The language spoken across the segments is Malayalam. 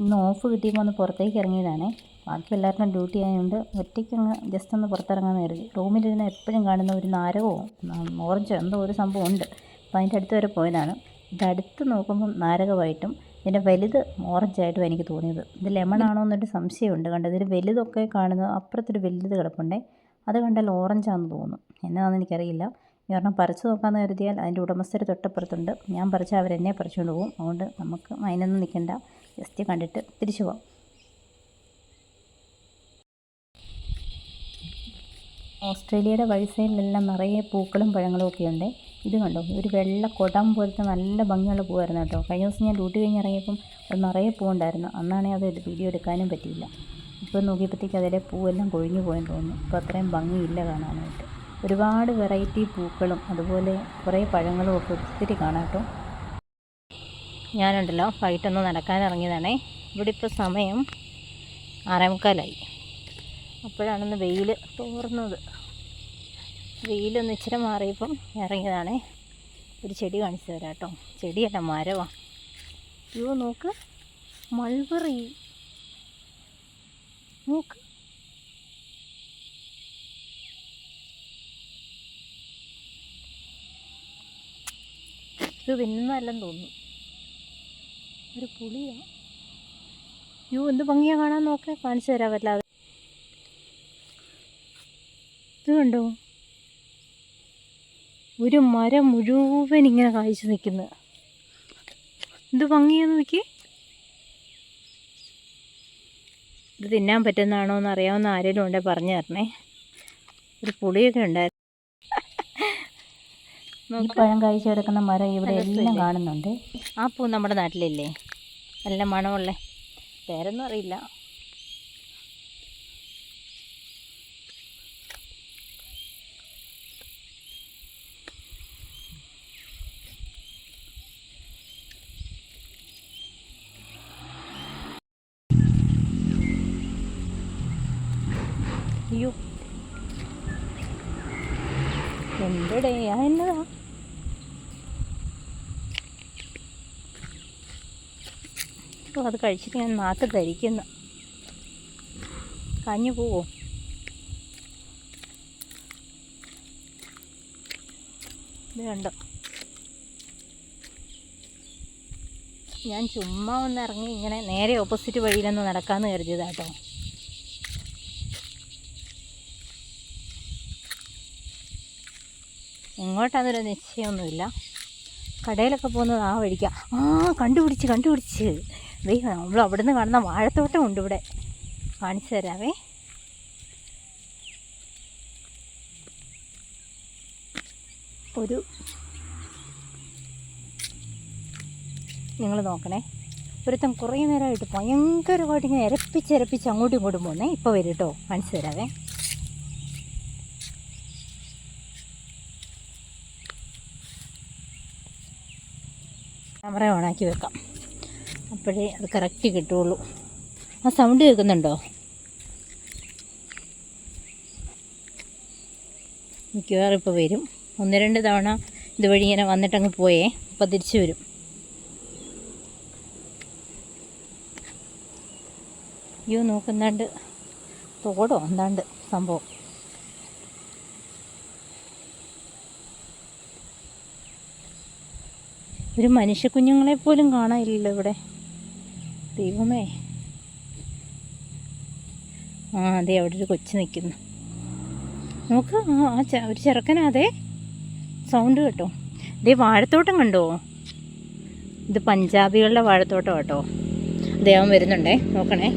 ഇന്ന് ഓഫ് കിട്ടിയപ്പോൾ ഒന്ന് പുറത്തേക്ക് ഇറങ്ങിയതാണേ. ബാക്കി എല്ലാവർക്കും ഡ്യൂട്ടി ആയതുകൊണ്ട് ഒറ്റയ്ക്ക് അങ്ങ് ജസ്റ്റ് ഒന്ന് പുറത്തിറങ്ങാൻ കരുതി റൂമിലിരുന്ന് എപ്പോഴും കാണുന്ന ഒരു നാരകമോ ഓറഞ്ചോ എന്തോ ഒരു സംഭവം ഉണ്ട് അപ്പോൾ അതിന്റെ അടുത്ത് വരെ പോയതാണ്. ഇത് അടുത്ത് നോക്കുമ്പം നാരകമായിട്ടും ഇതിന്റെ വലുത് ഓറഞ്ചായിട്ടും എനിക്ക് തോന്നിയത്. ഇത് ലെമൺ ആണോ എന്നൊരു സംശയമുണ്ട്. കണ്ടത് ഇതിൽ വലുതൊക്കെ കാണുന്നത് അപ്പുറത്തൊരു വലുത് കിടപ്പുണ്ടേ. അത് കണ്ടാൽ ഓറഞ്ചാണെന്ന് തോന്നുന്നു എന്നാണെന്ന് എനിക്കറിയില്ല. ഈ ഒരെണ്ണം പറിച്ചു നോക്കാമെന്ന് കരുതിയാൽ അതിന്റെ ഉടമസ്ഥർ തൊട്ടപ്പുറത്തുണ്ട്. ഞാൻ പറിച്ചാൽ അവരെന്നെ പറിച്ചുകൊണ്ട് പോകും അതുകൊണ്ട് നമുക്ക് അതിനൊന്നും നിൽക്കണ്ട. ജസ്റ്റ് കണ്ടിട്ട് തിരിച്ചു പോകാം ഓസ്ട്രേലിയയുടെ വഴിസൈഡിലെല്ലാം നിറയെ പൂക്കളും പഴങ്ങളും ഒക്കെ ഉണ്ട് ഇത് കണ്ടോ? ഒരു വെള്ള കുടം പോലത്തെ നല്ല ഭംഗിയുള്ള പൂവായിരുന്നു കേട്ടോ. കഴിഞ്ഞ ദിവസം ഞാൻ ഡ്യൂട്ടി കഴിഞ്ഞ് ഇറങ്ങിയപ്പം അത് നിറയെ പൂവുണ്ടായിരുന്നു. അന്നാണേ അത് വീഡിയോ എടുക്കാനും പറ്റിയില്ല. ഇപ്പോൾ നോക്കിയപ്പോഴത്തേക്ക് അതിലെ പൂവെല്ലാം കൊഴിഞ്ഞു പോയെന്ന് തോന്നുന്നു. ഇപ്പോൾ അത്രയും ഭംഗിയില്ല കാണാനായിട്ട്. ഒരുപാട് വെറൈറ്റി പൂക്കളും അതുപോലെ കുറേ പഴങ്ങളും ഒക്കെ ഒത്തിരി കാണാം കേട്ടോ. ഞാനുണ്ടല്ലോ വൈകിട്ടൊന്ന് നടക്കാൻ ഇറങ്ങിയതാണേ. ഇവിടെ ഇപ്പോൾ സമയം ആറേമുക്കാലായി. അപ്പോഴാണെന്ന് വെയിൽ തോർന്നത്. വെയിലൊന്ന് ഇച്ചിരി മാറിയപ്പം ഇറങ്ങിയതാണേ. ഒരു ചെടി കാണിച്ചു തരാം കേട്ടോ. ചെടിയല്ല മരവാ. അയ്യോ നോക്ക്. മൾബറി. നോക്ക്. ഇത് തിന്നല്ലെന്ന് തോന്നുന്നു. ഒരു പുളിയാ. അയ്യോ എന്ത് ഭംഗിയാ കാണാൻ നോക്കേ. കാണിച്ചു തരാൻ പറ്റാതെ ഇത് കണ്ടോ? ഒരു മരം മുഴുവൻ ഇങ്ങനെ കായ്ച്ചു നിൽക്കുന്നത് എന്ത് ഭംഗിയാന്ന് നോക്കി ഇത് തിന്നാൻ പറ്റുന്നതാണോ എന്ന് അറിയാവുന്ന ആരെങ്കിലും ഉണ്ടേ പറഞ്ഞു തരണേ. ഒരു പുളിയൊക്കെ ഉണ്ടായിരുന്നു. പഴം കഴിച്ചു കിടക്കുന്ന മരം ഇവിടെ എല്ലാം കാണുന്നുണ്ട്. ആ പൂ നമ്മുടെ നാട്ടിലില്ലേ? നല്ല മണമുള്ള. പേരൊന്നും അറിയില്ല. അയ്യോ. എന്തടേ എന്നതാ? അത് കഴിച്ചിട്ട് ഞാൻ നാക്ക് ധരിക്കുന്നു കഞ്ഞു പോവോ? കണ്ടോ? ഞാൻ ചുമ്മാ ഒന്ന് ഇറങ്ങി ഇങ്ങനെ നേരെ ഓപ്പോസിറ്റ് വഴിയിലൊന്ന് നടക്കാമെന്ന് കരുതിയതാട്ടോ എങ്ങോട്ടാന്നൊരു നിശ്ചയമൊന്നുമില്ല. കടയിലൊക്കെ പോകുന്നത് ആ വഴിക്കാം. ആ കണ്ടുപിടിച്ച് കണ്ടുപിടിച്ച്. ദേ നമ്മൾ അവിടെ നിന്ന് കാണുന്ന വാഴത്തോട്ടം ഉണ്ട് ഇവിടെ. കാണിച്ചു തരാവേ. ഒരു നിങ്ങൾ നോക്കണേ. ഒരുത്തം കുറേ നേരമായിട്ട് ഭയങ്കരമായിട്ട് ഇങ്ങനെ ഇരപ്പിച്ച് ഇരപ്പിച്ച് അങ്ങോട്ടും ഇങ്ങോട്ടും പോകുന്നേ ഇപ്പോൾ വരും കേട്ടോ കാണിച്ചു തരാവേ. ക്യാമറ ഓണാക്കി വെക്കാം. അപ്പോഴേ അത് കറക്റ്റ് കിട്ടുള്ളൂ. ആ സൗണ്ട് കേൾക്കുന്നുണ്ടോ? മിക്കവാറും ഇപ്പോൾ വരും. ഒന്ന് രണ്ട് തവണ ഇതുവഴി ഇങ്ങനെ വന്നിട്ടങ്ങ് പോയേ അപ്പോൾ തിരിച്ചു വരും. അയ്യോ നോക്കുന്നാണ്ട്. തോടോ? എന്താണ്ട് സംഭവം? ഒരു മനുഷ്യ കുഞ്ഞുങ്ങളെ പോലും കാണാനില്ലല്ലോ ഇവിടെ. ദൈവമേ. ആ അതെ അവിടെ ഒരു കൊച്ചു നിൽക്കുന്നു നോക്ക് ആ ഒരു ചെറുക്കനാ അതെ സൗണ്ട് കേട്ടോ. ഇതേ വാഴത്തോട്ടം കണ്ടോ? ഇത് പഞ്ചാബികളുടെ വാഴത്തോട്ടം കേട്ടോ അവൻ വരുന്നുണ്ടേ. നോക്കണേ.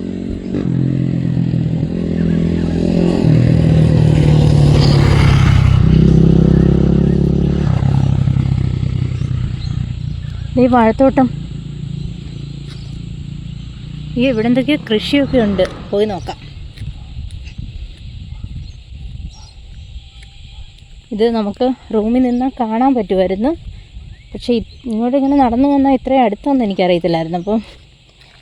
ഈ വാഴത്തോട്ടം. ഈ ഇവിടെ എന്തൊക്കെയോ കൃഷിയൊക്കെ ഉണ്ട്. പോയി നോക്കാം. ഇത് നമുക്ക് റൂമിൽ നിന്ന് കാണാൻ പറ്റുമായിരുന്നു. പക്ഷേ ഇങ്ങോട്ട് ഇങ്ങനെ നടന്നു വന്നാൽ ഇത്രയും അടുത്തൊന്നും എനിക്കറിയത്തില്ലായിരുന്നു. അപ്പം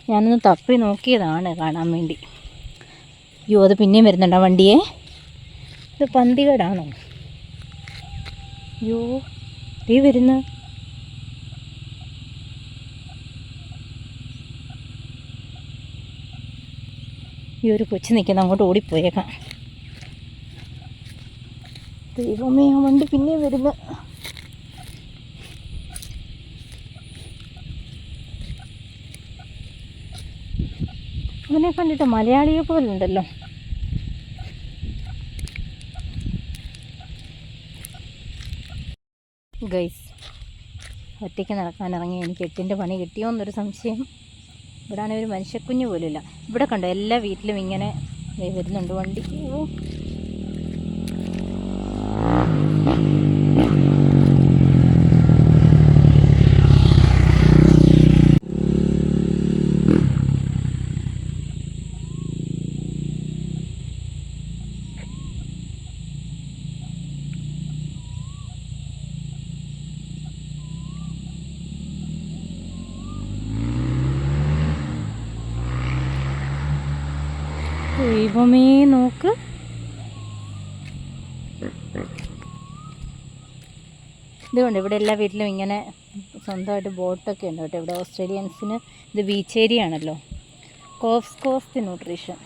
ഞാനൊന്ന് തപ്പി നോക്കിയതാണ് കാണാൻ വേണ്ടി. അയ്യോ അത് പിന്നെയും വരുന്നുണ്ടോ വണ്ടിയെ? ഇത് പന്തികേടാണോ? അയ്യോ ഈ വരുന്നു. ഈ ഒരു കൊച്ചു നിൽക്കുന്ന അങ്ങോട്ട് ഓടിപ്പോയേക്കാം. ദൈവമേ ആ വണ്ടി പിന്നെ വരുന്നു. അവനെ കണ്ടിട്ട് മലയാളിയെ പോലുണ്ടല്ലോ. ഗൈസ് ഒറ്റയ്ക്ക് നടക്കാനിറങ്ങി എനിക്ക് എട്ടിന്റെ പണി കിട്ടിയോ എന്നൊരു സംശയം. ഇവിടെ ആണെങ്കിൽ ഒരു മനുഷ്യക്കുഞ്ഞ് പോലുമില്ല. ഇവിടെ കണ്ടോ എല്ലാ വീട്ടിലും ഇങ്ങനെ വരുന്നുണ്ട് വരുന്നുണ്ട് വണ്ടി. ദൈവമേ നോക്ക്. ഇതുകൊണ്ട് ഇവിടെ എല്ലാ വീട്ടിലും ഇങ്ങനെ സ്വന്തമായിട്ട് ബോട്ടൊക്കെ ഉണ്ട് കേട്ടോ. ഇവിടെ ഓസ്ട്രേലിയൻസിന് ഇത് ബീച്ച് ഏരിയ ആണല്ലോ കോഫ്സ് കോസ്റ്റ് ന്യൂട്രീഷൻ.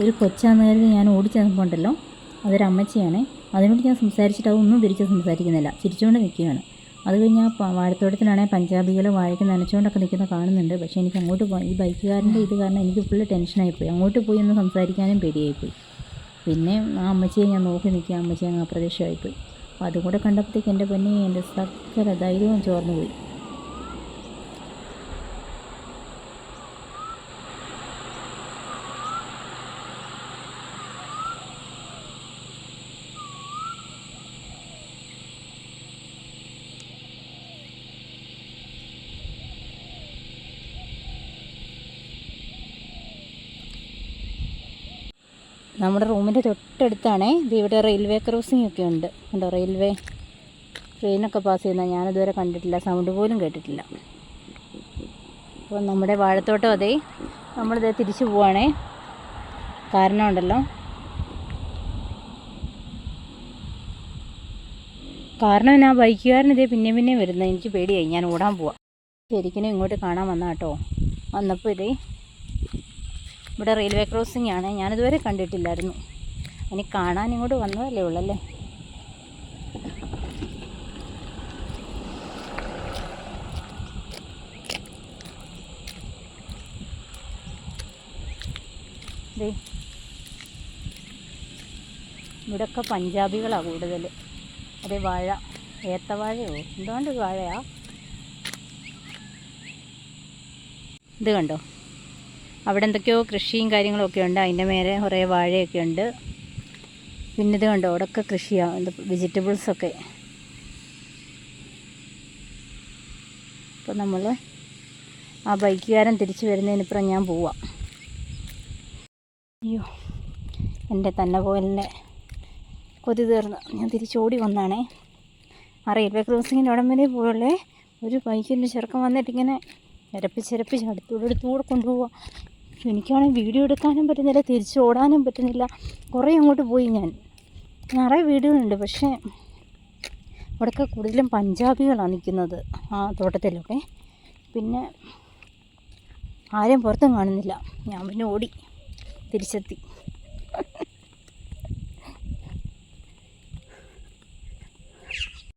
ഒരു കൊച്ചാന്ന് കരുതി ഞാൻ ഓടിച്ചു ഉണ്ടല്ലോ അതൊരു അമ്മച്ചിയാണ് അതിനോട് ഞാൻ സംസാരിച്ചിട്ട് അതൊന്നും തിരിച്ച് സംസാരിക്കുന്നില്ല. ചിരിച്ചുകൊണ്ട് നിൽക്കുകയാണ്. അത് കഴിഞ്ഞ് ആ വാഴത്തോട്ടത്തിലാണെങ്കിൽ പഞ്ചാബികൾ വാഴയ്ക്ക് നനച്ചുകൊണ്ടൊക്കെ നിൽക്കുന്ന കാണുന്നുണ്ട്. പക്ഷേ എനിക്ക് അങ്ങോട്ട് പോയി ഈ ബൈക്കുകാരന്റെ ഇത് കാരണം എനിക്ക് ഫുള്ള് ടെൻഷനായിപ്പോയി അങ്ങോട്ട് പോയി ഒന്ന് സംസാരിക്കാനും പേടിയായിപ്പോയി. പിന്നെ ആ അമ്മച്ചിയെ ഞാൻ നോക്കി നിൽക്കുക. അമ്മച്ചി അങ്ങ് അപ്രത്യക്ഷമായിപ്പോയി. അപ്പോൾ അതും കൂടെ കണ്ടപ്പോഴത്തേക്ക് എന്റെ പൊന്നെ എന്റെ സക്കര ധൈര്യവും ചോർന്നു പോയി നമ്മുടെ റൂമിന്റെ തൊട്ടടുത്താണേ. ഇത് ഇവിടെ റെയിൽവേ ക്രോസിംഗ് ഒക്കെ ഉണ്ട്. ഉണ്ടോ റെയിൽവേ ട്രെയിനൊക്കെ പാസ് ചെയ്യുന്ന ഞാനിതുവരെ കണ്ടിട്ടില്ല. സൗണ്ട് പോലും കേട്ടിട്ടില്ല. അപ്പോൾ നമ്മുടെ വാഴത്തോട്ടം അതെ നമ്മളിത് തിരിച്ചു പോവാണേ. കാരണം ഉണ്ടല്ലോ കാരണം ഞാൻ ബൈക്കുകാരനിതേ പിന്നെ പിന്നെ വരുന്നത്. എനിക്ക് പേടിയായി. ഞാൻ ഓടാൻ പോവാം. ശരിക്കും ഇങ്ങോട്ട് കാണാൻ വന്നാട്ടോ. വന്നപ്പോൾ ഇതേ ഇവിടെ റെയിൽവേ ക്രോസിംഗ് ആണ്. ഞാനിതുവരെ കണ്ടിട്ടില്ലായിരുന്നു. ഇനി കാണാൻ ഇങ്ങോട്ട് വന്നതല്ലേ ഉള്ളല്ലേ ദേ. ഇവിടെയൊക്കെ പഞ്ചാബികളാണ് കൂടുതൽ അതേ വാഴ. ഏത്തവാഴയോ എന്തുകൊണ്ട് വാഴയാ? ഇത് കണ്ടോ? അവിടെ എന്തൊക്കെയോ കൃഷിയും കാര്യങ്ങളൊക്കെ ഉണ്ട്. അതിന്റെ മേലെ കുറേ വാഴയൊക്കെ ഉണ്ട്. പിന്നെ ഇത് കണ്ടോ? അവിടെയൊക്കെ കൃഷിയാണ് എന്ത് വെജിറ്റബിൾസൊക്കെ അപ്പോൾ നമ്മൾ ആ ബൈക്കുകാരൻ തിരിച്ചു വരുന്നതിനിപ്പുറം ഞാൻ പോവാം. അയ്യോ എന്റെ തന്നെ പോലെ കൊതി തീർന്ന്. ഞാൻ തിരിച്ചോടി വന്നാണേ. ആ റെയിൽവേ ക്രോസിങ്ങിന്റെ അവിടം വരെ പോയുള്ളേ ഒരു ബൈക്കിന്റെ ചെറുക്കം വന്നിട്ടിങ്ങനെ ഇരപ്പിച്ചിരപ്പിച്ച് അടുത്തൂടെ അടുത്തൂടെ കൊണ്ടുപോവുക എനിക്കാണെങ്കിൽ വീഡിയോ എടുക്കാനും പറ്റുന്നില്ല തിരിച്ച് ഓടാനും പറ്റുന്നില്ല. കുറേ അങ്ങോട്ട് പോയി ഞാൻ. നിറയെ വീടുകളുണ്ട് പക്ഷേ അവിടെയൊക്കെ കൂടുതലും പഞ്ചാബികളാണ് നിൽക്കുന്നത് ആ തോട്ടത്തിലൊക്കെ. പിന്നെ ആരെയും പുറത്തും കാണുന്നില്ല. ഞാൻ പിന്നെ ഓടി തിരിച്ചെത്തി.